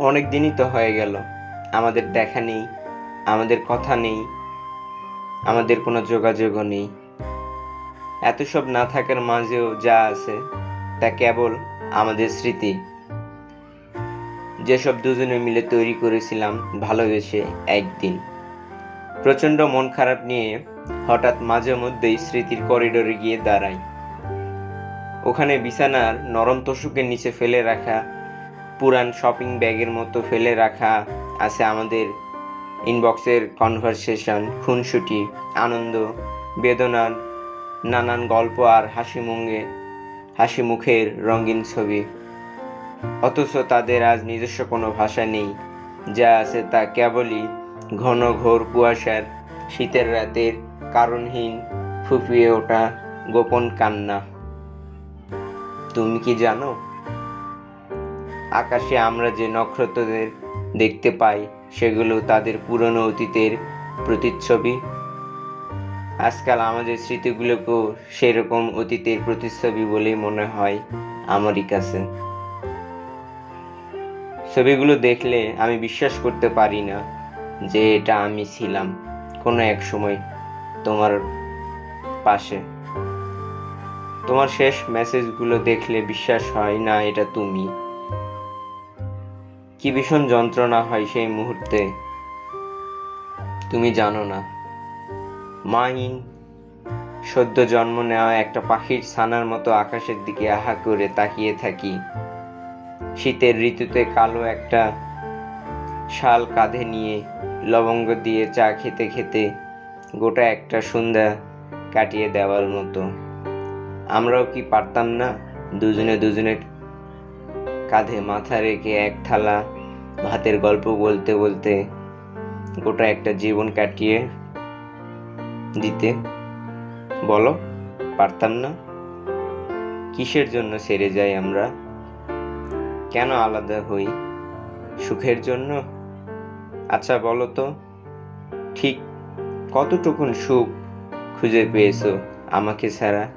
অনেক দিনই তো হয়ে গেল। আমাদের দেখা নেই, আমাদের কথা নেই, আমাদের কোনো যোগাযোগও নেই। এত সব না থাকার মাঝেও যা আছে, তা কেবল আমাদের স্মৃতি। যেসব দুজনে মিলে তৈরি করেছিলাম ভালোবেসে একদিন। প্রচণ্ড মন খারাপ নিয়ে হঠাৎ মাঝে মধ্যেই স্মৃতির করিডোরে গিয়ে দাঁড়াই। ওখানে বিছানার নরম তোষকের নিচে ফেলে রাখা পুরান শপিং ব্যাগের মতো ফেলে রাখা আছে আমাদের ইনবক্সের কনভারসেশন খুনসুটি, আনন্দ বেদনার নানান গল্প আর হাসি মুঙ্গে, হাসি মুখের রঙিন ছবি। অথচ তাদের আজ নিজস্ব কোনো ভাষা নেই, যা আছে তা কেবলই ঘন ঘোর কুয়াশার, শীতের রাতের কারণহীন, ফুপিয়ে ওঠা গোপন কান্না। তুমি কি জানো? আকাশে আমরা যে নক্ষত্রদের দেখতে পাই, সেগুলো তাদের পুরনো অতীতের প্রতিচ্ছবি। আজকাল আমাদের স্মৃতিগুলোকেও সেরকম অতীতের প্রতিচ্ছবি বলেই মনে হয় আমারই কাছে। ছবিগুলো দেখলে আমি বিশ্বাস করতে পারি না যে এটা আমি ছিলাম কোনো এক সময় তোমার পাশে। তোমার শেষ মেসেজগুলো দেখলে বিশ্বাস হয়, না, এটা তুমি। কি ভীষণ যন্ত্রণা হয় সেই মুহূর্তে? তুমি জানো না। মাহিন সদ্য জন্ম নেওয়া একটা পাখির ছানার মতো আকাশের দিকে আহা করে তাকিয়ে থাকি। শীতের ঋতুতে কালো একটা শাল কাঁধে নিয়ে লবঙ্গ দিয়ে চা খেতে খেতে গোটা একটা সন্ধ্যা কাটিয়ে দেওয়ার মতো। আমরাও কি পারতাম না দুজনে দুজনের কাঁধে মাথা রেখে এক থালা ভাতের গল্প বলতে বলতে গোটা একটা জীবন কাটিয়ে দিতে। বলো, পারতাম না। কিসের জন্য সেরে যাই আমরা? কেন আলাদা হই? সুখের জন্য? আচ্ছা বলো তো, ঠিক কতটুকুন সুখ খুঁজে পেয়েছ আমাকে ছাড়া?